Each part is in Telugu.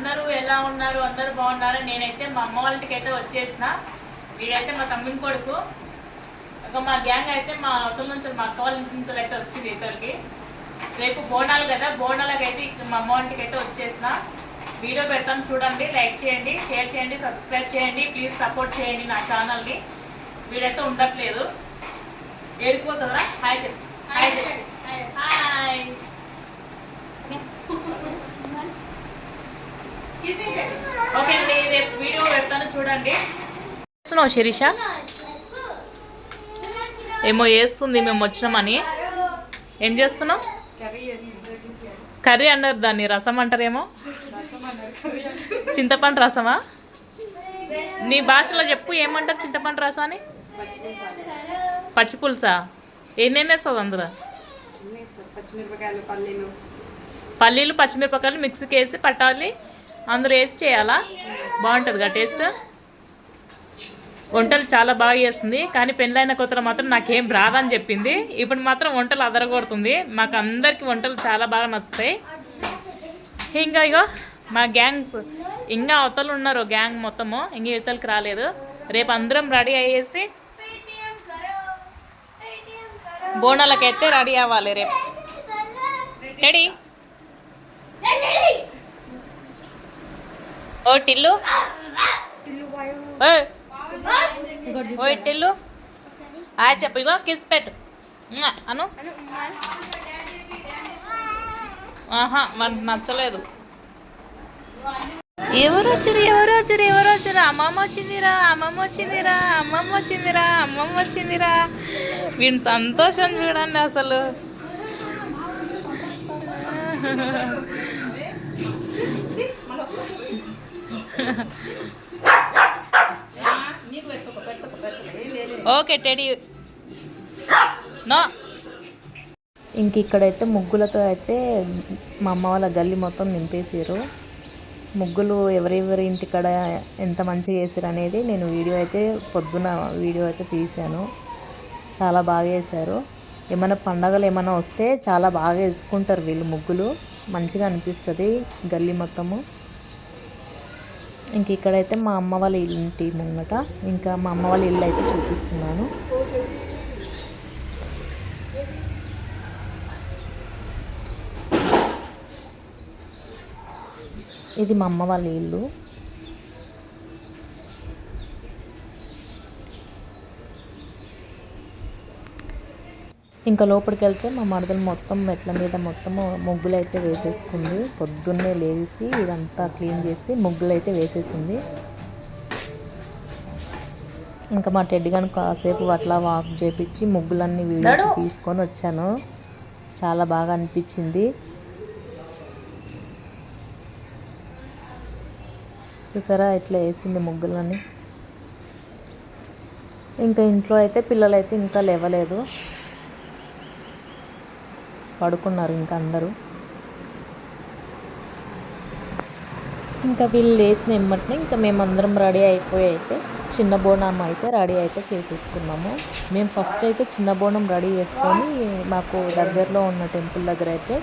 అందరూ ఎలా ఉన్నారు? అందరూ బాగున్నారు? నేనైతే మా అమ్మ వాళ్ళ ఇంటికి అయితే వచ్చేసిన. వీడైతే మా తమ్మిన కొడుకు. ఒక మా గ్యాంగ్ అయితే మా అవతల నుంచి మా అక్క వాళ్ళ ఇంటి నుంచి అయితే వచ్చింది ఇతరులకి రేపు బోనాలు కదా బోనాలకి అయితే మా అమ్మ వాళ్ళ ఇంటికి అయితే వచ్చేసిన. వీడియో పెడతాను చూడండి లైక్ చేయండి షేర్ చేయండి సబ్స్క్రైబ్ చేయండి ప్లీజ్ సపోర్ట్ చేయండి నా ఛానల్ని. వీడైతే ఉండట్లేదు. ఏడిపోతుందా హాయ్ చెప్పు. హాయ్. హాయ్. ఓకే అండి రేపు వీడియో పెడతాను చూడండి. చేస్తున్నావు శిరీష? ఏమో వేస్తుంది మేము వచ్చినామని. ఏం చేస్తున్నావు? కర్రీ అన్నారు దాన్ని రసం అంటారేమో? చింతపండు రసమా? నీ భాషలో చెప్పు ఏమంటారు చింతపండు రసాన్ని? పచ్చిపులుసా? ఏమేమి వేస్తుంది అందులో? పల్లీలు పల్లీలు పచ్చిమిరపకాయలు మిక్సీకి వేసి పట్టాలి. అందులో వేసి చేయాలా? బాగుంటుందిగా టేస్ట్? వంటలు చాలా బాగా చేస్తుంది కానీ పెళ్ళైన కొత్తలో మాత్రం నాకేం రాదని చెప్పింది. ఇప్పుడు మాత్రం వంటలు అదరగొడుతుంది. మాకు అందరికీ వంటలు చాలా బాగా నచ్చుతాయి. ఇంకా ఇగో మా గ్యాంగ్స్ ఇంకా అవతలు ఉన్నారు గ్యాంగ్ మొత్తము. ఇంకా ఇవతలకి రాలేదు. రేపు అందరం రెడీ అయ్యేసి బోనాలకైతే రెడీ అవ్వాలి రేపు. రెడీ? ఓ టిల్లు. ఓ టిల్లు. ఆ చెప్పు ఇగో కిస్ పెట్టు అను. ఆహా మనకు నచ్చలేదు. ఎవరు వచ్చారు ఎవరు వచ్చారు ఎవరు వచ్చారు అమ్మమ్మ వచ్చిందిరా అమ్మమ్మ వచ్చిందిరా అమ్మమ్మ వచ్చిందిరా అమ్మమ్మ వచ్చిందిరా. వీడి సంతోషం చూడండి అసలు. Okay teddy. నో. ఇంక ఇక్కడైతే ముగ్గులతో అయితే మా అమ్మ వాళ్ళ గల్లి మొత్తం నింపేసారు ముగ్గులు ఎవరెవరి ఇంటికాడ ఎంత మంచిగా చేశారు అనేది నేను వీడియో అయితే పొద్దున వీడియో అయితే తీశాను. చాలా బాగా వేశారు ఏమైనా పండగలు ఏమైనా వస్తే చాలా బాగా వేసుకుంటారు వీళ్ళు ముగ్గులు. మంచిగా అనిపిస్తుంది గల్లీ మొత్తము. ఇంక ఇక్కడైతే మా అమ్మ వాళ్ళ ఇంటి ముంగట ఇంకా మా అమ్మ వాళ్ళ ఇల్లు అయితే చూపిస్తున్నాను. ఇది మా అమ్మ వాళ్ళ ఇల్లు. ఇంకా లోపలికి వెళ్తే మా మరదలు మొత్తం మెట్ల మీద మొత్తం ముగ్గులు అయితే వేసేసుకుంది. పొద్దున్నే లేచి ఇదంతా క్లీన్ చేసి ముగ్గులు అయితే వేసేసింది. ఇంకా మా టెడ్డి గాని కాసేపు అట్లా వాక్ చేపించి ముగ్గులన్నీ వీడియోస్ తీసుకొని వచ్చాను. చాలా బాగా అనిపించింది. చూసారా ఇట్లా వేసింది ముగ్గులని? ఇంకా ఇంట్లో అయితే పిల్లలు అయితే ఇంకా లేవలేదు. పడుకున్నారు ఇంకా అందరూ. ఇంకా వీళ్ళు లేచిన ఎమ్మటినే ఇంకా మేమందరం రెడీ అయిపోయి అయితే చిన్న బోనం అయితే రెడీ అయితే చేసేసుకున్నాము. మేము ఫస్ట్ అయితే చిన్న బోనం రెడీ చేసుకొని మాకు దగ్గరలో ఉన్న టెంపుల్ దగ్గర అయితే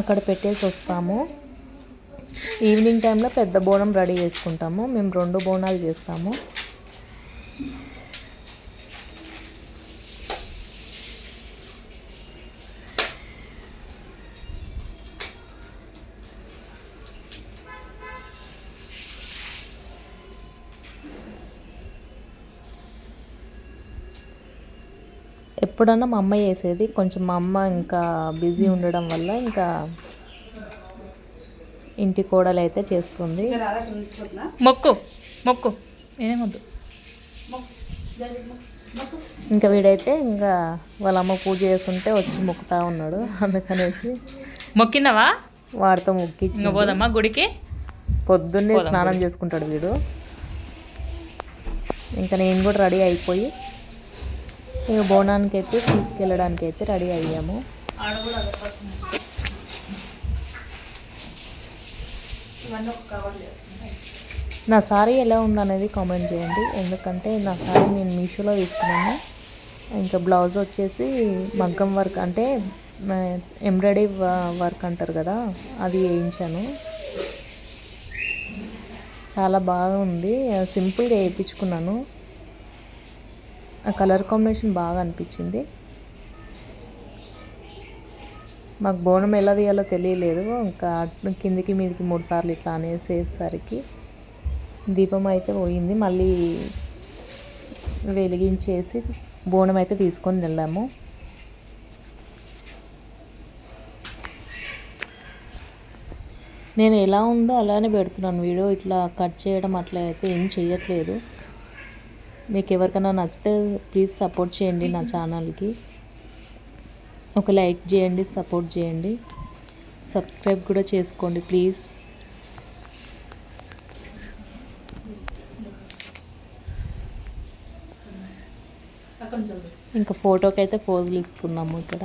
అక్కడ పెట్టేసి వస్తాము. ఈవినింగ్ టైంలో పెద్ద బోనం రెడీ చేసుకుంటాము. మేము రెండు బోనాలు చేస్తాము. ఎప్పుడన్నా మా అమ్మ చేసేది. కొంచెం మా అమ్మ ఇంకా బిజీ ఉండడం వల్ల ఇంకా ఇంటి కోడలు అయితే చేస్తుంది. మొక్కు మొక్కు. ఏమొద్దు ఇంకా వీడైతే ఇంకా వాళ్ళ అమ్మ పూజ చేస్తుంటే వచ్చి మొక్కుతా ఉన్నాడు అందుకనేసి మొక్కినవా వాడితో మొక్కిచ్చి ఇంకా పోదమ్మా గుడికి? పొద్దున్నే స్నానం చేసుకుంటాడు వీడు. ఇంకా నేను కూడా రెడీ అయిపోయి మేము బోనానికి అయితే తీసుకెళ్ళడానికి అయితే రెడీ అయ్యాము. నా సారీ ఎలా ఉందనేది కామెంట్ చేయండి. ఎందుకంటే నా సారీ నేను మీషోలో తీసుకున్నాను. ఇంకా బ్లౌజ్ వచ్చేసి మగ్గం వర్క్ అంటే ఎంబ్రాయిడరీ వర్క్ అంటారు కదా అది వేయించాను. చాలా బాగా ఉంది సింపుల్గా వేయించుకున్నాను. ఆ కలర్ కాంబినేషన్ బాగా అనిపించింది. మాకు బోనం ఎలా తీయాలో తెలియలేదు. ఇంకా కిందికి మీదికి మూడు సార్లు ఇట్లా అనేసేసరికి దీపం అయితే పోయింది. మళ్ళీ వెలిగించేసి బోనం అయితే తీసుకొని వెళ్ళాము. నేను ఎలా ఉందో అలానే పెడుతున్నాను. వీడియో ఇట్లా కట్ చేయడం అట్లా అయితే ఏం చేయట్లేదు మీకు ఎవరికైనా నచ్చితే ప్లీజ్ సపోర్ట్ చేయండి నా ఛానల్కి. ఒక లైక్ చేయండి సపోర్ట్ చేయండి. సబ్స్క్రైబ్ కూడా చేసుకోండి ప్లీజ్. ఇంకా ఫోటోకి అయితే ఫోజులు ఇస్తున్నాము ఇక్కడ.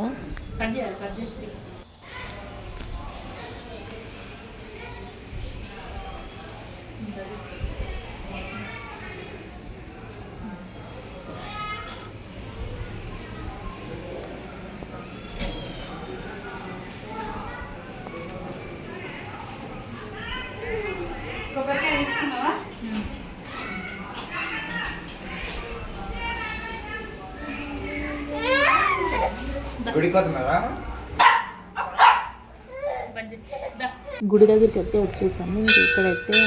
గుడి దగ్గరికి అయితే వచ్చేసాము. ఇంక ఇక్కడైతే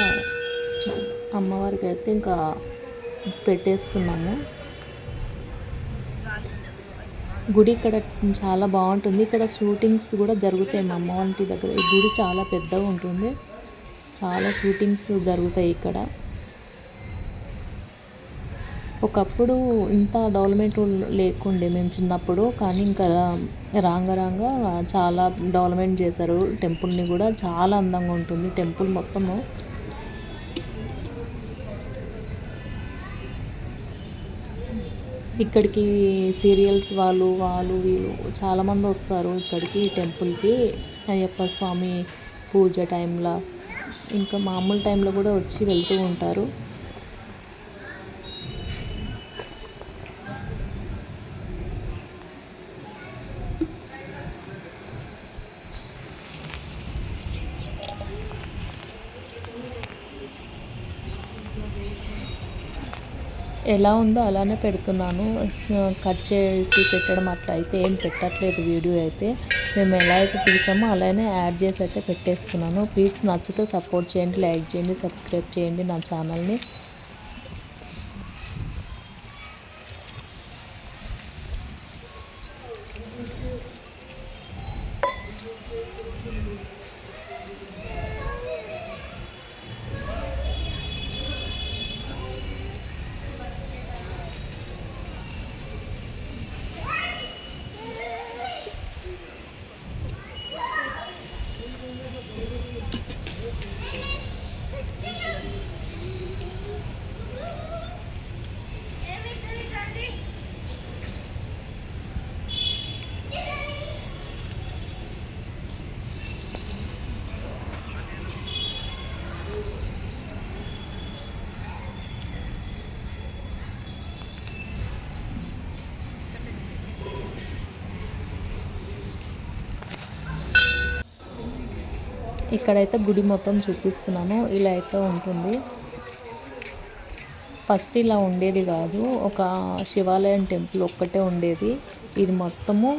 అమ్మవారికి అయితే ఇంకా పెట్టేస్తున్నాము. గుడి ఇక్కడ చాలా బాగుంటుంది. ఇక్కడ షూటింగ్స్ కూడా జరుగుతాయి మా అమ్మ వంటి దగ్గర. ఈ గుడి చాలా పెద్దగా ఉంటుంది. చాలా షూటింగ్స్ జరుగుతాయి ఇక్కడ. ఒకప్పుడు ఇంత డెవలప్మెంట్ లేకుండే మేము చిన్నప్పుడు కానీ ఇంకా రాంగ రాంగ చాలా డెవలప్మెంట్ చేశారు. టెంపుల్ని కూడా చాలా అందంగా ఉంటుంది. టెంపుల్ మొత్తము. ఇక్కడికి సీరియల్స్ వాళ్ళు వాళ్ళు వీళ్ళు చాలామంది వస్తారు ఇక్కడికి టెంపుల్కి. అయ్యప్ప స్వామి పూజ టైంలో. ఇంకా మామూలు టైంలో కూడా వచ్చి వెళ్తూ ఉంటారు. ఎలా ఉందో అలానే పెడుతున్నాను. కట్ చేసి పెట్టడం అట్లా అయితే ఏం పెట్టట్లేదు వీడియో అయితే. మేము ఎలా అయితే తీసామో అలానే యాడ్ చేసి అయితే పెట్టేస్తున్నాను. ప్లీజ్ నచ్చితే సపోర్ట్ చేయండి లైక్ చేయండి సబ్స్క్రైబ్ చేయండి నా ఛానల్ని. ఇక్కడైతే గుడి మొత్తం చూపిస్తున్నాను. ఇలా అయితే ఉంటుంది. ఫస్ట్ ఇలా ఉండేది కాదు. ఒక శివాలయం టెంపుల్ ఒక్కటే ఉండేది. ఇది మొత్తము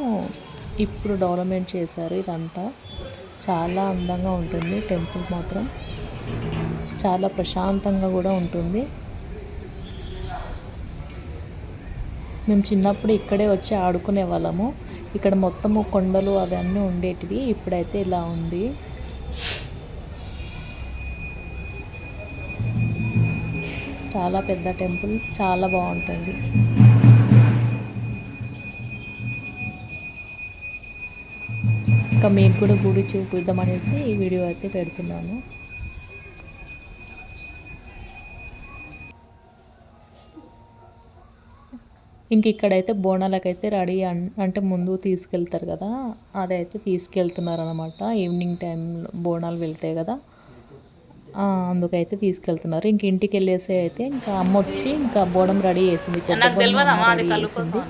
ఇప్పుడు డెవలప్మెంట్ చేశారు ఇదంతా. చాలా అందంగా ఉంటుంది టెంపుల్ మాత్రం. చాలా ప్రశాంతంగా కూడా ఉంటుంది. మేము చిన్నప్పుడు ఇక్కడే వచ్చి ఆడుకునే వాళ్ళము. ఇక్కడ మొత్తము కొండలు అవన్నీ ఉండేటివి. ఇప్పుడైతే ఇలా ఉంది. చాలా పెద్ద టెంపుల్ చాలా బాగుంటుంది. ఇంకా మీకు కూడా గుడి చూపిద్దామనేసి ఈ వీడియో అయితే పెడుతున్నాను. ఇంక ఇక్కడైతే బోనాలకైతే రెడీ అన్- అంటే ముందు తీసుకెళ్తారు కదా అదైతే తీసుకెళ్తున్నారు అనమాట ఈవినింగ్ టైంలో బోనాలు వెళ్తాయి కదా. అందుకైతే తీసుకెళ్తున్నారు. ఇంక ఇంటికి వెళ్ళేసి అయితే ఇంకా అమ్మ వచ్చి ఇంకా బోడం రెడీ చేసింది. చేసింది.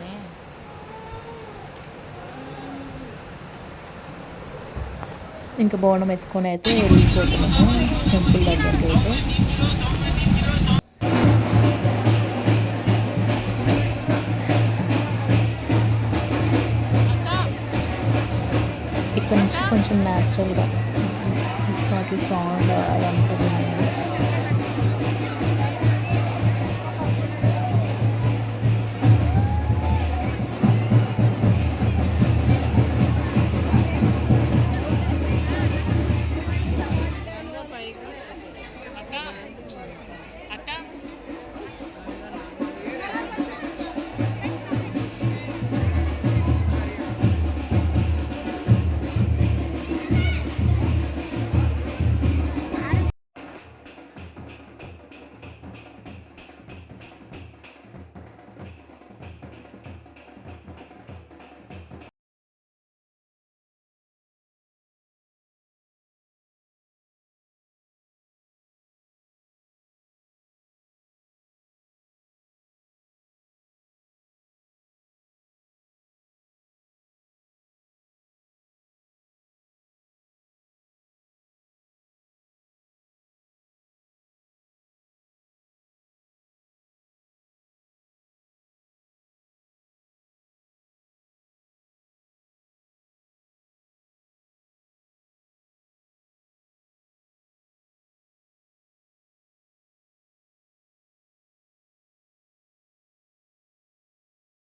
ఇంకా బోనం ఎత్తుకొని అయితే వెళ్ళిపోతున్నాము. టెంపుల్ దగ్గరికి అయితే. ఇక్కడ నుంచి కొంచెం న్యాచురల్గా thank song that I for allowing to be.